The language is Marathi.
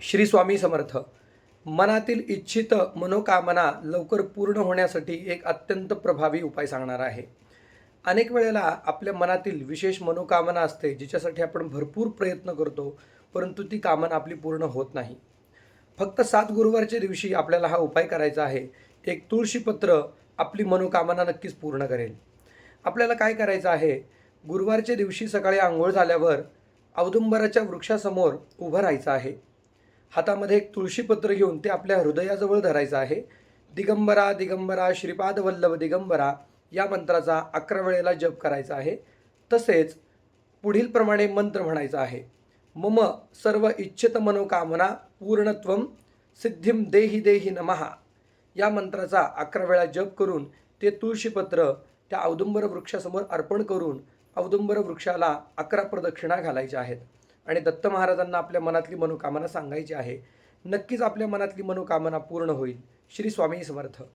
श्री स्वामी समर्थ मनातील इच्छित मनोकामना लवकर पूर्ण होण्यासाठी एक अत्यंत प्रभावी उपाय सांगणार आहे. अनेक वेळेला आपल्या मनातील विशेष मनोकामना असते जिच्यासाठी आपण भरपूर प्रयत्न करतो परंतु ती कामना आपली पूर्ण होत नाही. फक्त सात गुरुवारच्या दिवशी आपल्याला हा उपाय करायचा आहे. एक तुळशीपत्र आपली मनोकामना नक्कीच पूर्ण करेल. आपल्याला काय करायचं आहे? गुरुवारच्या दिवशी सकाळी आंघोळ झाल्यावर औदुंबराच्या वृक्षासमोर उभं राहायचं आहे. हातामध्ये एक तुळशीपत्र घेऊन ते आपल्या हृदयाजवळ धरायचं आहे. दिगंबरा दिगंबरा श्रीपाद वल्लभ दिगंबरा या मंत्राचा अकरा वेळेला जप करायचा आहे. तसेच पुढील प्रमाणे मंत्र म्हणायचा आहे. मम सर्व इच्छित मनोकामना पूर्णत्व सिद्धिम देही देही नमहा या मंत्राचा अकरा वेळा जप करून ते तुळशीपत्र त्या औदुंबर वृक्षासमोर अर्पण करून औदुंबर वृक्षाला अकरा प्रदक्षिणा घालायच्या आहेत. आणि दत्त महाराजांना आपल्या मनातली मनोकामना सांगायची आहे. नक्कीच आपल्या मनातली मनोकामना पूर्ण होईल. श्री स्वामी समर्थ.